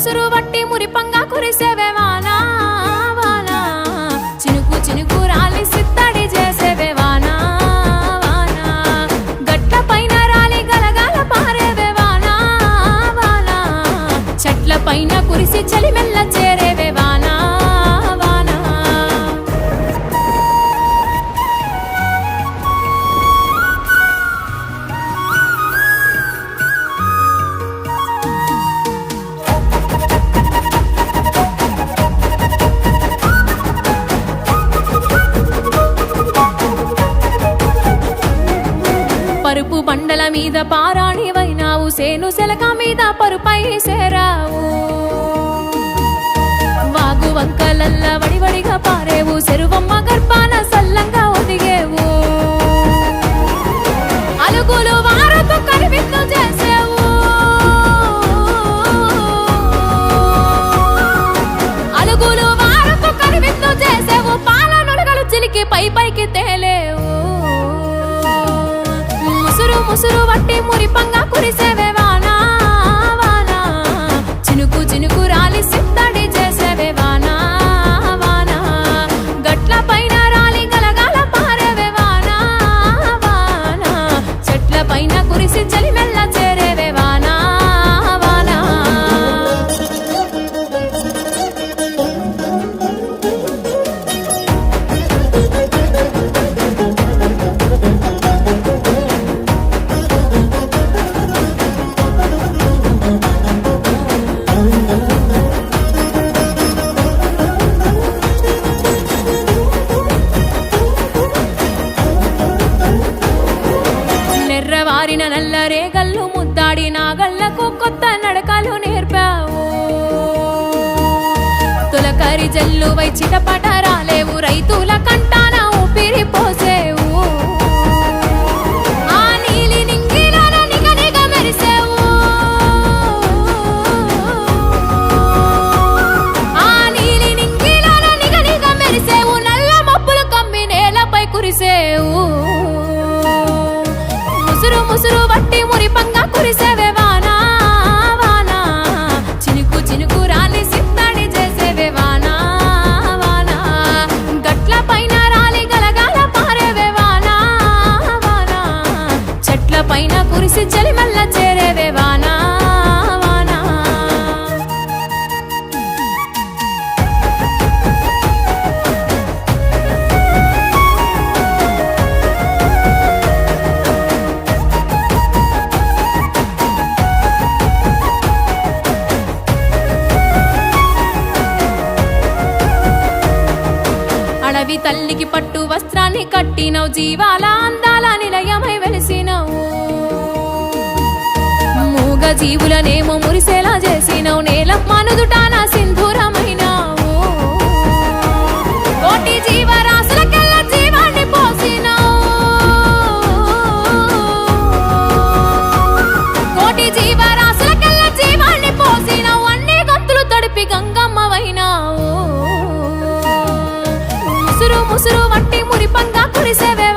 ముసురు వట్టి మురిపంగా కురిసేవే వానా వానా. చినుకు చినుకు రాలి సిత్తడి చేసేవే వానా వానా. గట్ల పైన రాలి గలగాల పారేవే వానా వానా. చెట్ల పైన కురిసి చలిమెల్ల చేరే కొండల మీద పారాణివైనావు సేను సెలక మీద పరుపై సేరావు. వాగు వంకలల్ల వడివడిగా పారేవు చెరువమ్మ గర్భాన సల్లంగా ఒదిగేవు. అలుగులు వారతో కనివిందు చేసే ముసురు వట్టి మురిపంగా కురిసేవే. నల్ల రేగల్లు ముద్దాడి నాగళ్ళకు కొత్త నడకలు నేర్పావు. తులకరి జల్లు వై చిటపట రాలేవు రైతుల కంటాన ఊపిరి పోసేవు. నేలపై కురిసేవు. ముసురు ముసురు వట్టి కురిసేవే వానా వానా. చినుకు చినుకు రాలి సిత్తడి చేసేవే వానా వానా. గట్ల పైన రాలి గలగాల పారేవే వానా వానా. చెట్ల పైన కురిసి చలిమల్ల చేరేవే పల్లవి తల్లికి పట్టు వస్త్రాన్ని కట్టినవు జీవాల అందాల నిలయమై వెలిసినవు. మూగ జీవులనేమో మురిసేలా చేసినవు నేల మనుదుట నా సింధూరమైనావు. కోటి జీవాన్ని గంతులు తడిపి ఉసురు వంటి మురిపంగా కురిసేవే